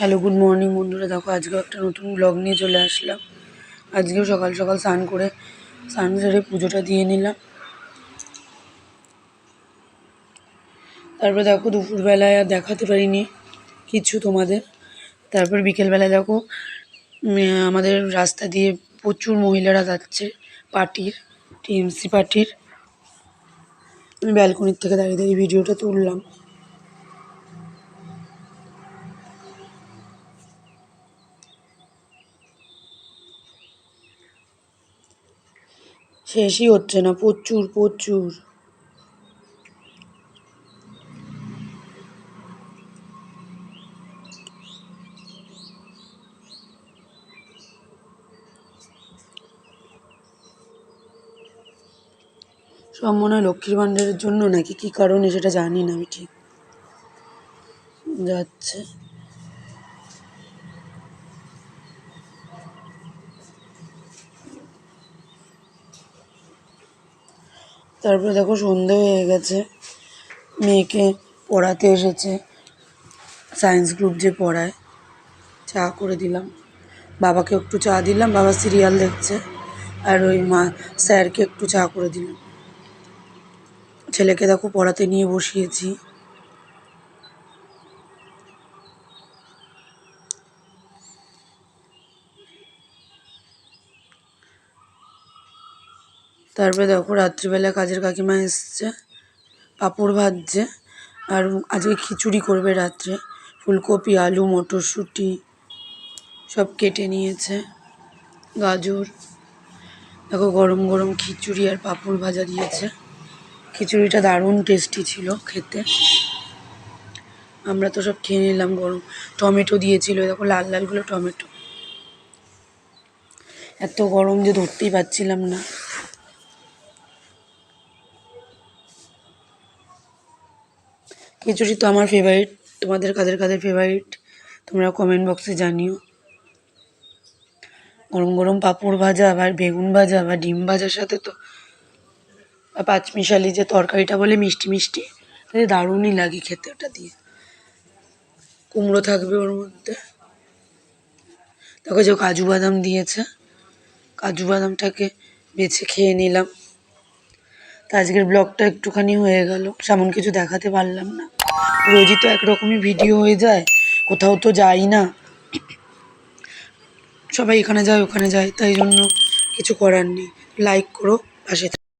Hello good morning বন্ধুরা। দেখো, আজকেও একটা নতুন ব্লগ নিয়ে চলে আসলাম। আজকেও সকাল সকাল স্নান করে স্নান সেরে পুজোটা দিয়ে নিলাম। তারপরে দেখো, দুপুরবেলায় আর দেখাতে পারিনি কিছু তোমাদের। তারপর বিকেলবেলায় দেখো আমাদের রাস্তা দিয়ে প্রচুর মহিলারা যাচ্ছে পার্টির, টিএমসি পার্টির। আমি ব্যালকনির থেকে দাঁড়িয়ে দাঁড়িয়ে ভিডিওটা তুললাম। শেষই হচ্ছে না, প্রচুর প্রচুর। সব মনে হয় লক্ষ্মীর ভাণ্ডারের জন্য নাকি কী কারণে সেটা জানি না আমি ঠিক। যাচ্ছে। তারপরে দেখো সন্ধে হয়ে গেছে। মেয়েকে পড়াতে এসেছে। সায়েন্স গ্রুপ যে পড়ায়। চা করে দিলাম। বাবাকে একটু চা দিলাম। বাবা সিরিয়াল দেখছে। আর ওই মা, স্যারকে একটু চা করে দিলাম। ছেলেকে দেখো পড়াতে নিয়ে বসিয়েছি। তারপরে দেখো রাত্রিবেলা কাজের কাকিমা এসছে, পাঁপড় ভাজছে, আর আজকে খিচুড়ি করবে রাত্রে। ফুলকপি, আলু, মটরশুঁটি, সব কেটে নিয়েছে, গাজর। দেখো গরম গরম খিচুড়ি আর পাঁপড় ভাজা দিয়েছে। খিচুড়িটা দারুণ টেস্টি ছিল খেতে। আমরা তো সব খেয়ে নিলাম গরম। টমেটো দিয়েছিল দেখো লাল লালগুলো টমেটো। এত গরম যে ধরতেই পারছিলাম না। খিচুড়ি তো আমার ফেভারিট তোমাদের কাদের কাদের ফেভারিট তোমরা কমেন্ট বক্সে জানিও। গরম গরম পাঁপড় ভাজা, আবার বেগুন ভাজা, আবার ডিম ভাজার সাথে তো পাঁচমিশালি যে তরকারিটা বলে মিষ্টি মিষ্টি দারুণই লাগে খেতে ওটা দিয়ে। কুমড়ো থাকবে ওর মধ্যে। দেখো যে কাজু বাদাম দিয়েছে। কাজু বাদামটাকে বেছে খেয়ে নিলাম। তা আজকের ব্লগটা একটুখানি হয়ে গেল। সেমন কিছু দেখাতে পারলাম না। রোজই তো একরকমই ভিডিও হয়ে যায়। কোথাও তো যাই না। সবাই এখানে যায়, ওখানে যায়, তাই জন্য কিছু করার নেই। লাইক করো, পাশে।